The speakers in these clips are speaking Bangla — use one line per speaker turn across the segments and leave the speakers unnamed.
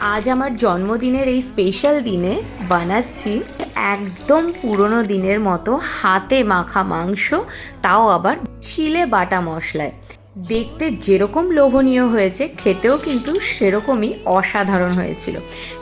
আজ আমার জন্মদিনের এই স্পেশাল দিনে বানাচ্ছি একদম পুরনো দিনের মতো হাতে মাখা মাংস, তাও আবার শিলে বাটা মশলায়। দেখতে যেরকম লোভনীয় হয়েছে, খেতেও কিন্তু সেরকমই অসাধারণ হয়েছিল।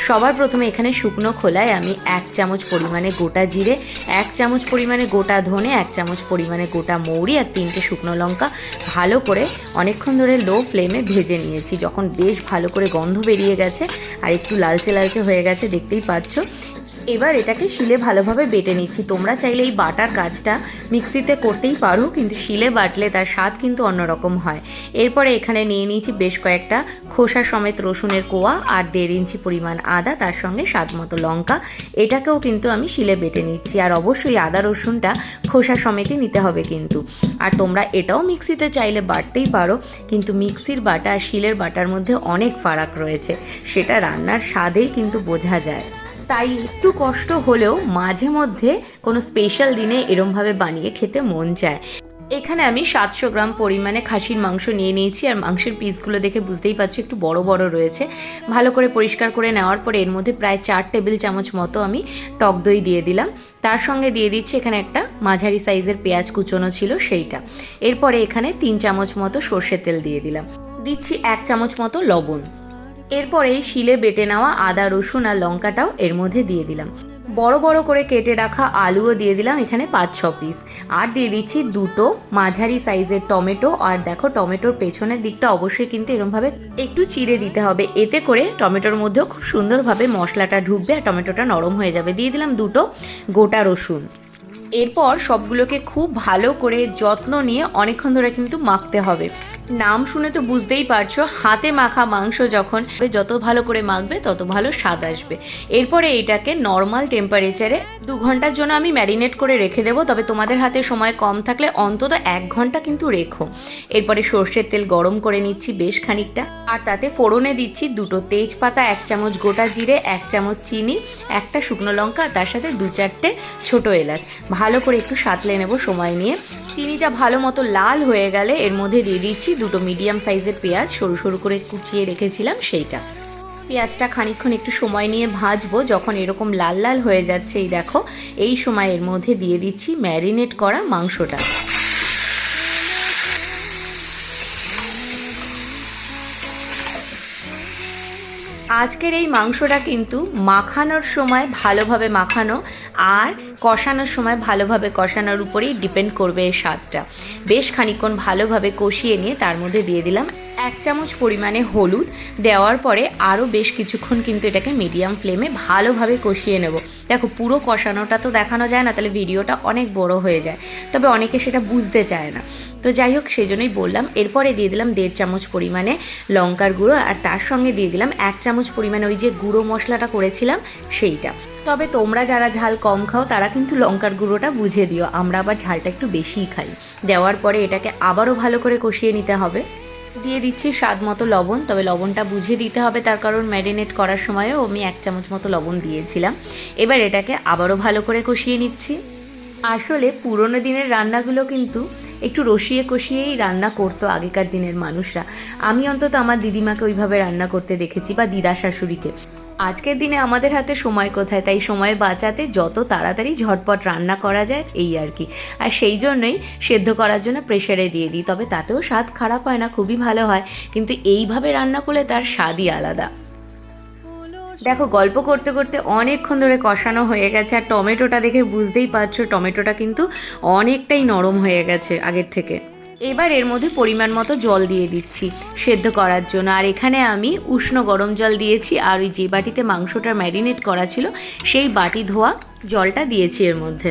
সবার প্রথমে এখানে শুকনো খোলায় আমি এক চামচ পরিমাণে গোটা জিরে, এক চামচ পরিমাণে গোটা ধনে, এক চামচ পরিমাণে গোটা মৌরি আর তিনটে শুকনো লঙ্কা ভালো করে অনেকক্ষণ ধরে লো ফ্লেমে ভেজে নিয়েছি। যখন বেশ ভালো করে গন্ধ বেরিয়ে গেছে আর একটু লালচে লালচে হয়ে গেছে, দেখতেই পাচ্ছ। এবার এটাকে শিলে ভালোভাবে বেটে নিচ্ছি। তোমরা চাইলে এই বাটার কাজটা মিক্সিতে করতেই পারো, কিন্তু শিলে বাটলে তার স্বাদ কিন্তু অন্যরকম হয়। এরপরে এখানে নিয়ে নিয়েছি বেশ কয়েকটা খোসা সমেত রসুনের কোয়া আর দেড় ইঞ্চি পরিমাণ আদা, তার সঙ্গে স্বাদ মতো লঙ্কা। এটাকেও কিন্তু আমি শিলে বেটে নিচ্ছি আর অবশ্যই আদা, রসুনটা খোসা সমেতই নিতে হবে কিন্তু। আর তোমরা এটাও মিক্সিতে চাইলে বাটতেই পারো, কিন্তু মিক্সির বাটা আর শিলের বাটার মধ্যে অনেক ফারাক রয়েছে। সেটা রান্নার স্বাদেই কিন্তু বোঝা যায়। তাই একটু কষ্ট হলেও মাঝে মধ্যে কোনো স্পেশাল দিনে এরমভাবে বানিয়ে খেতে মন চায়। এখানে আমি সাতশো গ্রাম পরিমাণে খাসির মাংস নিয়ে নিয়েছি আর মাংসের পিসগুলো দেখে বুঝতেই পারছ একটু বড় বড় রয়েছে। ভালো করে পরিষ্কার করে নেওয়ার পরে এর মধ্যে প্রায় চার টেবিল চামচ মতো আমি টক দই দিয়ে দিলাম। তার সঙ্গে দিয়ে দিচ্ছি এখানে একটা মাঝারি সাইজের পেঁয়াজ কুচোনো ছিল সেইটা। এরপরে এখানে তিন চামচ মতো সর্ষের তেল দিয়ে দিলাম। দিচ্ছি এক চামচ মতো লবণ। এরপরে এই শিলে বেটে নেওয়া আদা, রসুন আর লঙ্কাটাও এর মধ্যে দিয়ে দিলাম। বড় বড় করে কেটে রাখা আলুও দিয়ে দিলাম এখানে পাঁচ, ছ পিস আর দিয়ে দিচ্ছি দুটো মাঝারি সাইজের টমেটো। আর দেখো টমেটোর পেছনের দিকটা অবশ্যই কিন্তু এরমভাবে একটু চিড়ে দিতে হবে। এতে করে টমেটোর মধ্যেও খুব সুন্দরভাবে মশলাটা ঢুকবে আর টমেটোটা নরম হয়ে যাবে। দিয়ে দিলাম দুটো গোটা রসুন। এরপর সবগুলোকে খুব ভালো করে যত্ন নিয়ে অনেকক্ষণ ধরে কিন্তু মাখতে হবে। নাম শুনে তো বুঝতেই পারছ, হাতে মাখা মাংস যখন যত ভালো করে মাখবে, তত ভালো স্বাদ আসবে। এরপরে এটাকে নর্মাল টেম্পারেচারে দু ঘণ্টার জন্য আমি ম্যারিনেট করে রেখে দেবো, তবে তোমাদের হাতে সময় কম থাকলে অন্তত এক ঘণ্টা কিন্তু রেখো। এরপরে সর্ষের তেল গরম করে নিচ্ছি বেশ খানিকটা, আর তাতে ফোড়নে দিচ্ছি দুটো তেজপাতা, এক চামচ গোটা জিরে, এক চামচ চিনি, একটা শুকনো লঙ্কা তার সাথে দু চারটে ছোটো এলাচ। ভালো করে একটু সাঁতলে নেব সময় নিয়ে। চিনিটা ভালো মতো লাল হয়ে গেলে এর মধ্যে দিয়ে দিচ্ছি দুটো মিডিয়াম সাইজের পেঁয়াজ। সরু সরু করে কুচিয়ে রেখেছিলাম সেইটা। পেঁয়াজটা খানিকক্ষণ একটু সময় নিয়ে ভাজবো। যখন এরকম লাল লাল হয়ে যাচ্ছে, এই দেখো, এই সময় এর মধ্যে দিয়ে দিচ্ছি ম্যারিনেট করা মাংসটা। আজকের এই মাংসটা কিন্তু মাখানোর সময় ভালোভাবে মাখানো আর কষানোর সময় ভালোভাবে কষানোর উপরেই ডিপেন্ড করবে এর স্বাদটা। বেশ খানিকক্ষণ ভালোভাবে কষিয়ে নিয়ে তার মধ্যে দিয়ে দিলাম এক চামচ পরিমাণে হলুদ দেওয়ার পরে আরও বেশ কিছুক্ষণ কিন্তু এটাকে মিডিয়াম ফ্লেমে ভালোভাবে কষিয়ে নেব। দেখো, পুরো কষানোটা তো দেখানো যায় না, তাহলে ভিডিওটা অনেক বড় হয়ে যায়। তবে অনেকে সেটা বুঝতে চায় না। তো যাই হোক সেই জন্যই বললাম, এরপরে দিয়ে দিলাম দেড় চামচ পরিমাণে লঙ্কার গুঁড়ো, আর তার সঙ্গে দিয়ে দিলাম এক চামচ পরিমাণে ওই যে গুঁড়ো মশলাটা করেছিলাম, সেইটা। তবে তোমরা যারা ঝাল কম খাও, তারা কিন্তু লঙ্কার গুঁড়োটা বুঝে দিও। আমরা আবার ঝালটা একটু বেশিই খাই। দেওয়ার পরে এটাকে আবারও ভালো করে কষিয়ে নিতে হবে। দিয়ে দিচ্ছি স্বাদ মতো লবণ, তবে লবণটা বুঝে দিতে হবে, তার কারণ ম্যারিনেট করার সময়ও আমি এক চামচ মতো লবণ দিয়েছিলাম। এবার এটাকে আবারও ভালো করে কষিয়ে নিচ্ছি। আসলে পুরনো দিনের রান্নাগুলো কিন্তু একটু রসিয়ে কষিয়েই রান্না করতো আগেকার দিনের মানুষরা। আমি অন্তত আমার দিদিমাকে ওইভাবে রান্না করতে দেখেছি বা দিদা শাশুড়িকে। আজকের দিনে আমাদের হাতে সময় কোথায়? তাই সময় বাঁচাতে যত তাড়াতাড়ি ঝটপট রান্না করা যায়, এই আর কি। আর সেই জন্যই সেদ্ধ করার জন্য প্রেশারে দিয়ে দিই। তবে তাতেও স্বাদ খারাপ হয় না, খুবই ভালো হয়। কিন্তু এইভাবে রান্না করলে তার স্বাদই আলাদা। দেখো, গল্প করতে করতে অনেকক্ষণ ধরে কষানো হয়ে গেছে। আর টমেটোটা দেখে বুঝতেই পারছ, টমেটোটা কিন্তু অনেকটাই নরম হয়ে গেছে আগের থেকে। এবার এর মধ্যে পরিমাণ মতো জল দিয়ে দিচ্ছি, সেদ্ধ করার জন্য। আর এখানে আমি উষ্ণ গরম জল দিয়েছি, আর ওই যে বাটিতে মাংসটা ম্যারিনেট করা ছিল, সেই বাটি ধোয়া জলটা দিয়েছি এর মধ্যে।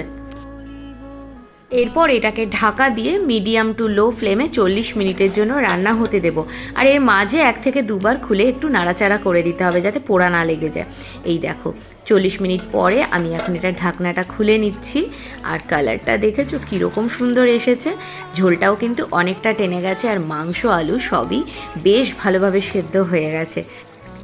এরপর এটাকে ঢাকা দিয়ে মিডিয়াম টু লো ফ্লেমে চল্লিশ মিনিটের জন্য রান্না হতে দেব। আর এর মাঝে এক থেকে দুবার খুলে একটু নাড়াচাড়া করে দিতে হবে যাতে পোড়া না লেগে যায়। এই দেখো, চল্লিশ মিনিট পরে আমি এখন এটা ঢাকনাটা খুলে নিচ্ছি। আর কালারটা দেখেছ? কীরকম সুন্দর এসেছে। ঝোলটাও কিন্তু অনেকটা টেনে গেছে আর মাংস, আলু সবই বেশ ভালোভাবে সেদ্ধ হয়ে গেছে।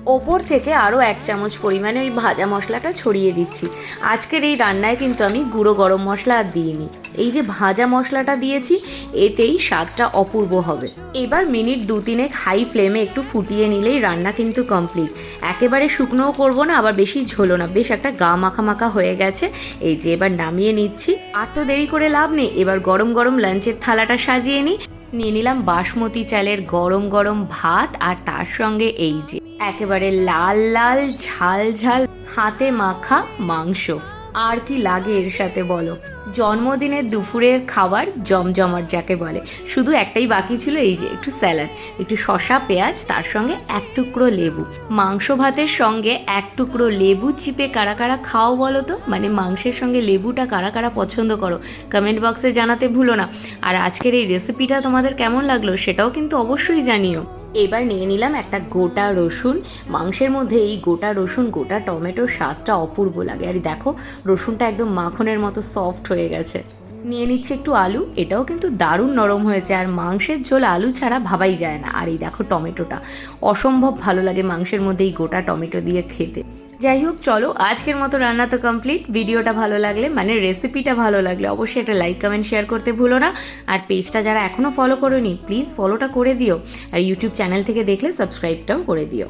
ওপর থেকে আরও এক চামচ পরিমাণে ওই ভাজা মশলাটা ছড়িয়ে দিচ্ছি। আজকের এই রান্নায় কিন্তু আমি গুঁড়ো গরম মশলা আর দিইনি। এই যে ভাজা মশলাটা দিয়েছি, এতেই স্বাদটা অপূর্ব হবে। এবার মিনিট দু তিনেক হাই ফ্লেমে একটু ফুটিয়ে নিলেই রান্না কিন্তু কমপ্লিট। একেবারে শুকনোও করব না, আবার বেশি ঝোলো না। বেশ একটা গা মাখা মাখা হয়ে গেছে। এই যে এবার নামিয়ে নিচ্ছি। আর তো দেরি করে লাভ নেই, এবার গরম গরম লাঞ্চের থালাটা সাজিয়ে নিই। নিয়ে নিলাম বাসমতি চালের গরম গরম ভাত, আর তার সঙ্গে এই যে একেবারে লাল লাল, ঝাল ঝাল, হাতে মাখা মাংস। আর কি লাগে এর সাথে বলো? জন্মদিনের দুপুরের খাবার জমজমাট যাকে বলে। শুধু একটাই বাকি ছিল এই যে, একটু স্যালাড, একটু শশা পেঁয়াজ, তার সঙ্গে এক টুকরো লেবু। মাংস ভাতের সঙ্গে এক টুকরো লেবু চিপে কারা কারা খাও বলো তো? মানে মাংসের সঙ্গে লেবুটা কারা কারা পছন্দ করো? কমেন্ট বক্সে জানাতে ভুলো না। আর আজকের এই রেসিপিটা তোমাদের কেমন লাগল সেটাও কিন্তু অবশ্যই জানিও। এবার নিয়ে নিলাম একটা গোটা রসুন। মাংসের মধ্যে এই গোটা রসুন, গোটা টমেটোর স্বাদটা অপূর্ব লাগে। আর দেখো, রসুনটা একদম মাখনের মতো সফট হয়ে গেছে। নিয়ে নিচ্ছে একটু আলু। এটাও কিন্তু দারুণ নরম হয়েছে। আর মাংসের ঝোল আলু ছাড়া ভাবাই যায় না। আর এই দেখো টমেটোটা। অসম্ভব ভালো লাগে মাংসের মধ্যে এই গোটা টমেটো দিয়ে খেতে। যাই হোক চলো, আজকের মতো রান্না তো কমপ্লিট ভিডিওটা ভালো লাগলে মানে রেসিপিটা ভালো লাগলে অবশ্যই একটা লাইক কমেন্ট শেয়ার করতে ভুলো না। আর পেজটা যারা এখনও ফলো করোনি প্লিজ ফলোটা করে দিও। আর ইউটিউব চ্যানেল থেকে দেখলে সাবস্ক্রাইবটাও করে দিও।